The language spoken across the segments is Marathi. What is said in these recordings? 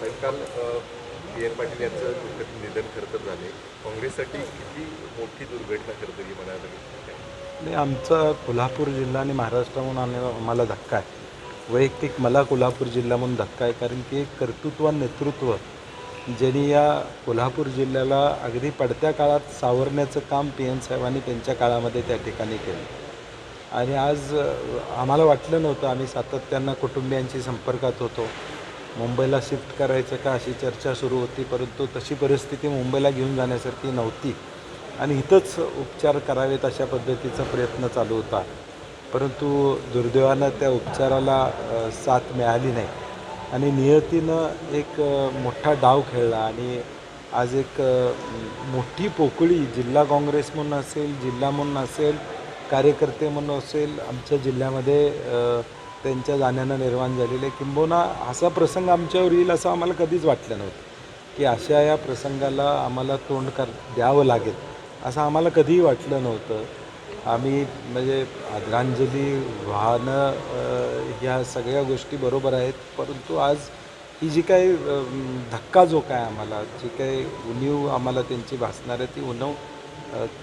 काल बी एन पाटील यांचं दुर्घटनेत निधन खरं तर झाले. काँग्रेससाठी किती मोठी दुर्घटना खरं तर ही म्हणायला लागेल. नाही आमचा कोल्हापूर जिल्हा आणि महाराष्ट्रामधून म्हणून आम्हाला धक्का आहे. वैयक्तिक मला कोल्हापूर जिल्हा म्हणून धक्का आहे कारण की एक कर्तृत्वान नेतृत्व ज्यांनी या कोल्हापूर जिल्ह्याला अगदी पडत्या काळात सावरण्याचं काम पी एन साहेबांनी त्यांच्या काळामध्ये त्या ठिकाणी केलं. आणि आज आम्हाला वाटलं नव्हतं आम्ही सातत्यानं कुटुंबियांशी संपर्कात होतो. मुंबईला शिफ्ट करायचं का अशी चर्चा सुरू होती परंतु तशी परिस्थिती मुंबईला घेऊन जाण्यासारखी नव्हती. आणि इथंच उपचार करावेत अशा पद्धतीचा प्रयत्न चालू होता. परंतु दुर्दैवानं त्या उपचाराला साथ मिळाली नाही. आणि नियतीनं एक मोठा डाव खेळला आणि आज एक मोठी पोकळी जिल्हा काँग्रेस म्हणून असेल जिल्हा म्हणून असेल कार्यकर्ते म्हणून असेल आमच्या जिल्ह्यामध्ये त्यांच्या जाण्यानं निर्माण झालेले. आहे. किंबहुना असा प्रसंग आमच्यावर येईल असं आम्हाला कधीच वाटलं नव्हतं. की अशा या प्रसंगाला आम्हाला तोंड कर द्यावं लागेल असं आम्हाला कधीही वाटलं नव्हतं. आम्ही म्हणजे आदरांजली वाहनं ह्या सगळ्या गोष्टी बरोबर आहेत. परंतु आज ही जी काही धक्का जो काय आम्हाला जी काही उणीव आम्हाला त्यांची भासणार आहे ती उणव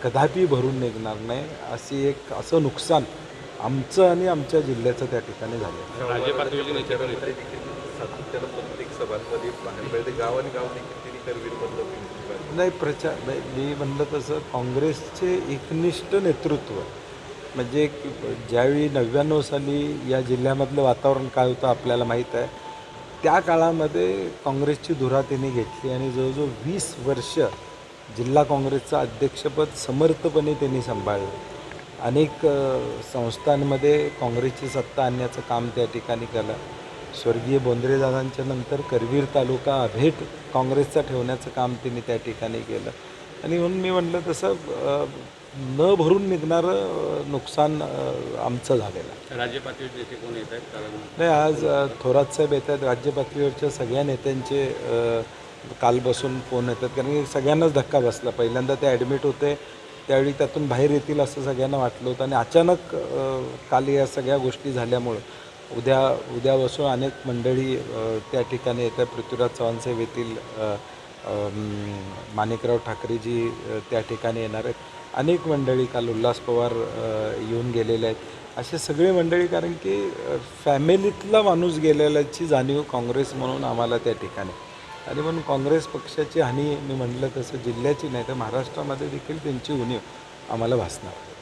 कदापि भरून निघणार नाही. अशी एक असं नुकसान आमचं आणि आमच्या जिल्ह्याचं त्या ठिकाणी झालं. राज्य सातत्यानं प्रत्येक सभांमध्ये गाव आणि गाव नाही प्रचार नाही, मी म्हणलं तसं काँग्रेसचे एकनिष्ठ नेतृत्व म्हणजे ज्यावेळी नव्याण्णव साली या जिल्ह्यामधलं वातावरण काय होतं आपल्याला माहीत आहे त्या काळामध्ये काँग्रेसची धुरा त्यांनी घेतली आणि जवळजवळ वीस वर्ष जिल्हा काँग्रेसचं अध्यक्षपद समर्थपणे त्यांनी सांभाळलं. अनेक संस्थांमध्ये काँग्रेसची सत्ता आणण्याचं काम त्या ठिकाणी केलं. स्वर्गीय बोंद्रेदादांच्या नंतर करवीर तालुका अभेट काँग्रेसचा ठेवण्याचं काम त्यांनी त्या ठिकाणी केलं. आणि म्हणून मी म्हटलं तसं न भरून निघणारं नुकसान आमचं झालेलं राज्य पातळीवरचे नेते कोण येत आहेत? कारण नाही आज थोरात साहेब येत आहेत. राज्य पातळीवरच्या सगळ्या नेत्यांचे काल बसून फोन येतात. कारण सगळ्यांनाच धक्का बसला. पहिल्यांदा ते ॲडमिट होते. त्यावेळी त्यातून बाहेर येतील असं सगळ्यांना वाटलं होतं. आणि अचानक काल या सगळ्या गोष्टी झाल्यामुळं उद्या उद्या बसून अनेक मंडळी त्या ठिकाणी येत्या पृथ्वीराज चव्हाणसाहेब सेवेतील माणिकराव ठाकरेजी त्या ठिकाणी येणार आहेत. अनेक मंडळी काल उल्हास पवार येऊन गेलेले आहेत. असे सगळे मंडळी कारण की फॅमिलीतला माणूस गेलेल्याची जाणीव काँग्रेस म्हणून आम्हाला त्या ठिकाणी आणि म्हणून काँग्रेस पक्षाची हानी मी म्हटलं तसं जिल्ह्याची नाही तर महाराष्ट्रामध्ये देखील त्यांची उणीव आम्हाला भासणार.